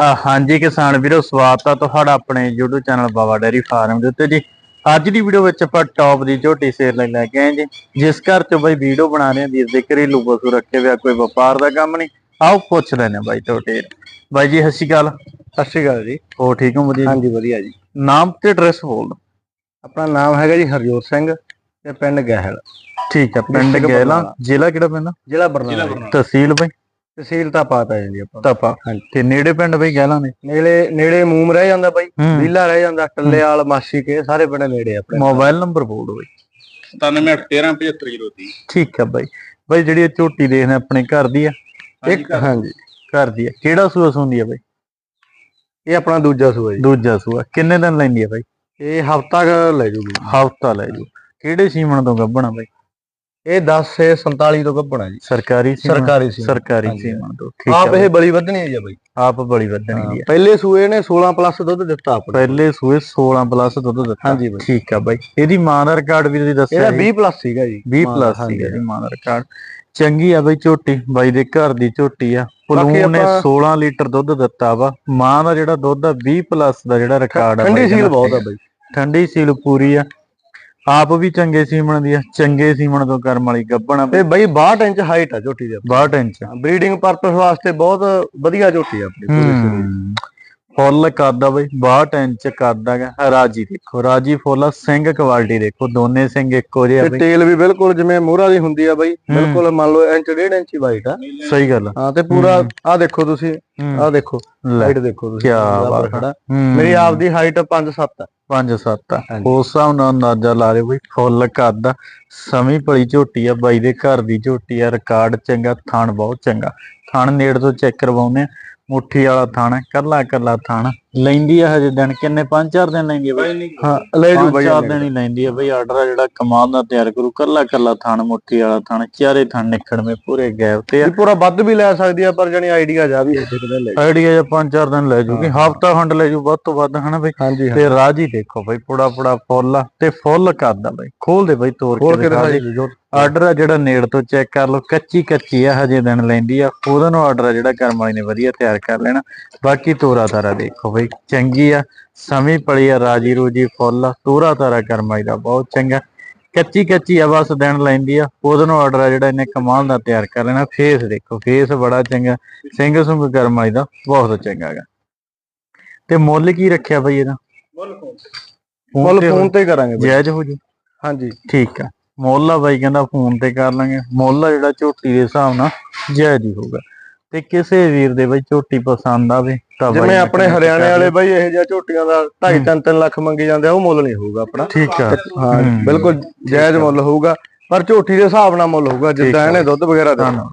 ਹਾਂਜੀ ਕਿਸਾਨ ਵੀਰੋ ਸਵਾਗਤ ਆ ਤੁਹਾਡਾ ਆਪਣੇ YouTube channel Baba dairy farm ਦੇ ਉੱਤੇ ਜੀ। ਅੱਜ ਦੀ ਵੀਡੀਓ ਵਿੱਚ ਆਪਾਂ ਟੌਪ ਦੀ ਝੋਟੀ ਸੇਲ ਲਈ ਲੈ ਕੇ ਆਏ ਜੀ। ਜਿਸ ਘਰ ਚ ਬਈ ਵੀਡੀਓ ਬਣਾ ਰਹੇ ਆ ਵੀਰ ਦੇ ਘਰੇਲੂ ਪਸ਼ੂ ਰੱਖੇ ਹੋਇਆ ਕੋਈ ਵਪਾਰ ਦਾ ਕੰਮ ਨਹੀਂ। ਆਓ ਪੁੱਛ ਆ ਬਾਈ ਝੋਟੇ ਬਾਈ ਜੀ ਸਤਿ ਸ਼੍ਰੀ ਅਕਾਲ। ਸਤਿ ਸ਼੍ਰੀ ਅਕਾਲ ਜੀ। ਹੋ ਠੀਕ ਹੋ? ਵਧੀਆ? ਹਾਂਜੀ ਵਧੀਆ ਜੀ। ਨਾਮ ਤੇ ਐਡਰੈਸ ਬੋਲ ਦਿਓ। ਆਪਣਾ ਨਾਮ ਹੈਗਾ ਜੀ ਹਰਜੋਤ ਸਿੰਘ ਤੇ ਪਿੰਡ ਗਹਿਲ। ਠੀਕ ਹੈ ਪਿੰਡ ਬਰਨਾਲਾ। ਜ਼ਿਲ੍ਹਾ ਕਿਹੜਾ ਪੈਂਦਾ? ਜ਼ਿਲ੍ਹਾ ਬਰਨਾਲਾ। ਤਹਿਸੀਲ ਬਈ। ਤਹਿਸੀਲ ਤਾਂ ਪਾਤਾ ਜੀ ਆਪਾਂ ਤਪਾ ਹਾਂਜੀ। ਤੇ ਨੇੜੇ ਪਿੰਡ ਬਈ ਗੈਲਾ ਨੇ। ਨੇੜੇ ਨੇੜੇ ਮੂਮ ਰਹਿ ਜਾਂਦਾ ਬਾਈ। ਵੀਲਾ ਰਹਿ ਜਾਂਦਾ ਟੱਲੇਵਾਲ ਮਾਸੀ ਕੇ ਸਾਰੇ ਪਿੰਡ ਨੇੜੇ ਆਪਣੇ। ਮੋਬਾਈਲ ਨੰਬਰ ਬੋਲ ਦਿਓ ਬਈ। 97137503 ਠੀਕ ਹੈ ਬਾਈ। ਬਾਈ ਜਿਹੜੀ ਇਹ ਝੋਟੀ ਦੇਖਦੇ ਆਪਣੇ ਘਰ ਦੀ ਆ ਇੱਕ ਹਾਂਜੀ ਘਰ ਦੀ ਆ। ਕਿਹੜਾ ਸੂਆ ਸੁੰਦੀ ਆ ਬਾਈ? ਇਹ ਆਪਣਾ ਦੂਜਾ ਸੂਆ ਜੀ। ਦੂਜਾ ਸੂਆ। ਕਿੰਨੇ ਦਿਨ ਲੈਂਦੀ ਆ ਬਾਈ? ਇਹ ਹਫਤਾ ਲੈ ਜੂਗੀ। ਹਫਤਾ ਲੈ ਜੂ। ਕਿਹੜੇ ਸੀਮਣ ਤੋਂ ਗੱਭਣਾ ਬਾਈ? ਇਹ 10 ਸੇ 47 ਤੋਂ ਗੱਭਣਾ ਜੀ। ਸਰਕਾਰੀ? ਸਰਕਾਰੀ ਸਰਕਾਰੀ ਤੋਂ ਠੀਕ ਆਪ ਹੈ ਇਹ ਬਲੀ ਵਧਣੀ ਹੈ ਜੀ ਬਾਈ। ਆਪ ਬੜੀ ਵਧਣੀ ਆ ਪਹਿਲੇ ਸੂਏ ਨੇ 16 ਪਲੱਸ ਦੁੱਧ ਦਿੱਤਾ ਆਪਣੇ ਪਹਿਲੇ ਸੂਏ 16 ਪਲੱਸ ਦੁੱਧ ਦਿੱਤਾ। ਹਾਂਜੀ ਬਾਈ। ਠੀਕ ਆ ਬਾਈ। ਇਹਦੀ ਮਾਂ ਦਾ ਰਿਕਾਰਡ ਵੀ ਤੁਸੀਂ ਦੱਸਿਆ ਇਹਦਾ 20 ਪਲੱਸ ਸੀਗਾ ਜੀ। 20 ਹਾਂ, ਪਲੱਸ। ਸੀਗਾ ਇਹਦੀ ਮਾਂ ਦਾ ਰਿਕਾਰਡ ਚੰਗੀ ਆ ਬਾਈ ਝੋਟੀ। ਬਾਈ ਦੇ ਘਰ ਦੀ ਝੋਟੀ ਆ। ਪਲੂਨ ਨੇ ਆਪਾਂ- 16 ਲੀਟਰ ਦੁੱਧ ਦਿੱਤਾ ਵਾ। ਮਾਂ ਦਾ ਜਿਹੜਾ ਦੁੱਧ ਆ 20 ਪਲੱਸ ਦਾ ਜਿਹੜਾ ਰਿਕਾਰਡ ਆ ਠੰਡੀ ਸੀਲ ਬਹੁਤ ਆ ਬਾਈ। ਠੰਡੀ ਸੀਲ ਪੂਰੀ ਆ। ਆਪ ਵੀ ਚੰਗੇ ਸੀਮਣ ਦੀ ਆ ਚੰਗੇ ਸੀਮਣ ਤੋਂ ਕਰਮ ਵਾਲੀ ਗੱਭਣ ਆ। ਤੇ ਬਾਈ 62 ਇੰਚ ਹਾਈਟ ਆ ਝੋਟੀ ਦੀ 62 ਇੰਚ। ਬਰੀਡਿੰਗ ਪਰਪਸ ਵਾਸਤੇ ਬਹੁਤ ਵਧੀਆ ਝੋਟੀ ਆ ਆਪਣੀ ਪੂਰੀ ਸਰੀਰ ਫੁੱਲ ਕਰਦਾ ਬਈ 62 ਇੰਚ ਕਰਦਾ ਗਾ ਰਾਜੀ ਦੇਖੋ ਰਾਜੀ ਫੁੱਲ ਸਿੰਘ ਕੁਆਲਿਟੀ ਦੇਖੋ ਦੋਨੇ ਸਿੰਘ ਇੱਕੋ ਜਿਹੇ ਆ ਤੇ ਬਈ। ਟੇਲ ਵੀ ਬਿਲਕੁਲ ਜਿਵੇਂ ਮੋਹਰਾ ਦੀ ਹੁੰਦੀ ਆ ਬਾਈ ਬਿਲਕੁਲ ਮੰਨ ਲਓ ਇੰਚ ਡੇਢ ਇੰਚ ਵਾਈਟ ਆ। ਸਹੀ ਗੱਲ ਆ। ਹਾਂ ਤੇ ਪੂਰਾ ਆ ਦੇਖੋ ਤੁਸੀਂ ਆ ਦੇਖੋ ਲੈ ਹਾਈਟ ਦੇਖੋ ਤੁਸੀਂ ਕਿਆ ਬਰਾਬਰ ਬਾਤ। ਖੜਾ। ਹੂੰ। ਮੇਰੀ ਆਪ ਦੀ ਹਾਈਟ 5-7 ਆ। 5 7 ਹਾਂਜੀ। ਉਸ ਹਿਸਾਬ ਨਾਲ ਅੰਦਾਜ਼ਾ ਲਾ ਲਿਓ ਬਈ ਫੁੱਲ ਕਰਦਾ ਸਮੀ ਭਲੀ ਝੋਟੀ ਆ ਬਾਈ ਦੇ ਘਰ ਦੀ ਝੋਟੀ ਆ ਰਿਕਾਰਡ ਚੰਗਾ ਥਣ ਬਹੁਤ ਚੰਗਾ। ਥਣ ਨੇੜ ਤੋਂ ਚੈੱਕ ਕਰਵਾਉਂਦੇ ਆ। ਮੁੱਠੀ ਵਾਲਾ ਥਣ ਕੱਲਾ ਕੱਲਾ ਥਣ। ਲੈਂਦੀ ਆ ਹਜੇ ਦਿਨ ਕਿੰਨੇ? 5-4 ਦਿਨ ਲੈਂਦੀ ਆ ਬਈ। ਹਾਂ ਲੈ ਜੂ ਬਾਈ ਚਾਰ ਦਿਨ ਹੀ ਲੈਂਦੀ ਆ ਬਈ ਆਰਡਰ ਆ ਜਿਹੜਾ ਕਮਾਲ ਦਾ ਤਿਆਰ ਕਰੂ। ਕੱਲਾ ਕੱਲਾ ਥਣ ਮੁੱਠੀ ਵਾਲਾ ਥਣ ਚਾਰੇ ਥਣ ਨਿਕੜਵੇਂ ਪੂਰੇ ਗੈਪ ਤੇ ਆ। ਇਹ ਪੂਰਾ ਵੱਧ ਵੀ ਲੈ ਸਕਦੀ ਆ ਪਰ ਜਣੀ ਆਈਡੀਆ ਜਾ ਵੀ ਇੱਥੇ ਕਿਤੇ ਲੈ ਆਈਡੀਆ ਜਾਂ ਪੰਜ ਚਾਰ ਦਿਨ ਲੈ ਜੂਗੀ ਹਫਤਾ ਖੰਡ ਲੈ ਜੂ ਵੱਧ ਤੋਂ ਵੱਧ ਹਨਾ ਬਈ। ਤੇ ਰਾਜੀ ਦੇਖੋ ਬਈ ਪੁੜਾ ਪੁੜਾ ਫੁੱਲ ਆ। ਤੇ ਫੁੱਲ ਕਰਦਾ ਬਈ ਖੋਲ ਦੇ ਬਈ ਤੋੜ ਕੇ ਦਿਖਾ ਦੇ। ਆਰਡਰ ਆ ਜਿਹੜਾ ਨੇੜ ਤੋਂ ਚੈੱਕ ਕਰ ਲਓ ਕੱਚੀ ਕੱਚੀ ਆ ਹਜੇ ਦਿਨ ਲੈਂਦੀ ਆ। ਉਹਦਾ ਨੂੰ ਆਰਡਰ ਆ ਜਿਹੜਾ ਕਰਮ ਵਾਲੀ ਨੇ ਵਧੀਆ ਤਿਆਰ ਕਰ ਲੈਣਾ। ਬਾਕੀ ਤੋਰਾ ਤਾਰਾ ਦੇਖੋ ਬਈ ਚੰਗੀ ਆ ਸਮੀ ਪਲੀ ਆ ਰਾਜੀ ਰੂਜੀ ਫੁੱਲ ਤੋਰਾ ਤਾਰਾ ਕਰਮ ਵਾਲੀ ਦਾ ਬਹੁਤ ਚੰਗਾ। ਕੱਚੀ ਕੱਚੀ ਆ ਬਸ ਦਿਨ ਲੈਂਦੀ ਆ ਉਹਦਾ ਨੂੰ ਆਰਡਰ ਆ ਜਿਹੜਾ ਇਹਨੇ ਕਮਾਲ ਦਾ ਤਿਆਰ ਕਰ ਲੈਣਾ ਫੇਸ ਦੇਖੋ ਫੇਸ ਬੜਾ ਚੰਗਾ ਸਿੰਘ ਸੁੰਗ ਕਰਮ ਵਾਲੀ ਦਾ ਬਹੁਤ ਚੰਗਾ ਹੈਗਾ। ਤੇ ਮੁੱਲ ਕੀ ਰੱਖਿਆ ਬਈ ਇਹਦਾ? ਮੁੱਲ ਫੋਨ ਤੇ। ਹੀ ਕਰਾਂਗੇ ਜਾਇਜ਼ ਹੋ ਜੂ। ਹਾਂਜੀ। ਠੀਕ ਆ। ਮੁੱਲ ਆ ਬਾਈ ਕਹਿੰਦਾ ਫੋਨ ਤੇ ਕਰ ਲਾਂਗੇ। ਮੁੱਲ ਆ ਜਿਹੜਾ ਝੋਟੀ ਦੇ ਹਿਸਾਬ ਨਾਲ ਜਾਇਜ਼ ਹੀ ਹੋਊਗਾ। ਤੇ ਕਿਸੇ ਵੀਰ ਦੇ ਬਾਈ ਝੋਟੀ ਪਸੰਦ ਆਵੇ ਤਾਂ ਬਾਈ ਜਿਵੇਂ ਆਪਣੇ ਹਰਿਆਣੇ ਵਾਲੇ। ਬਾਈ ਇਹ ਜਿਹਾ ਝੋਟੀਆਂ ਦਾ 2.5 3 ਲੱਖ ਮੰਗੀ ਜਾਂਦੇ ਆ ਉਹ ਮੁੱਲ ਨਹੀਂ ਹੋਊਗਾ ਆਪਣਾ ਠੀਕ ਆ ਹਾਂ। ਬਿਲਕੁਲ ਜਾਇਜ਼ ਮੁੱਲ ਹੋਊਗਾ ਪਰ ਝੋਟੀ ਦੇ ਹਿਸਾਬ ਨਾਲ ਮੁੱਲ ਹੋਊਗਾ ਜਿੱਦਾਂ। ਇਹਨੇ ਦੁੱਧ ਵਗੈਰਾ ਦੇਣਾ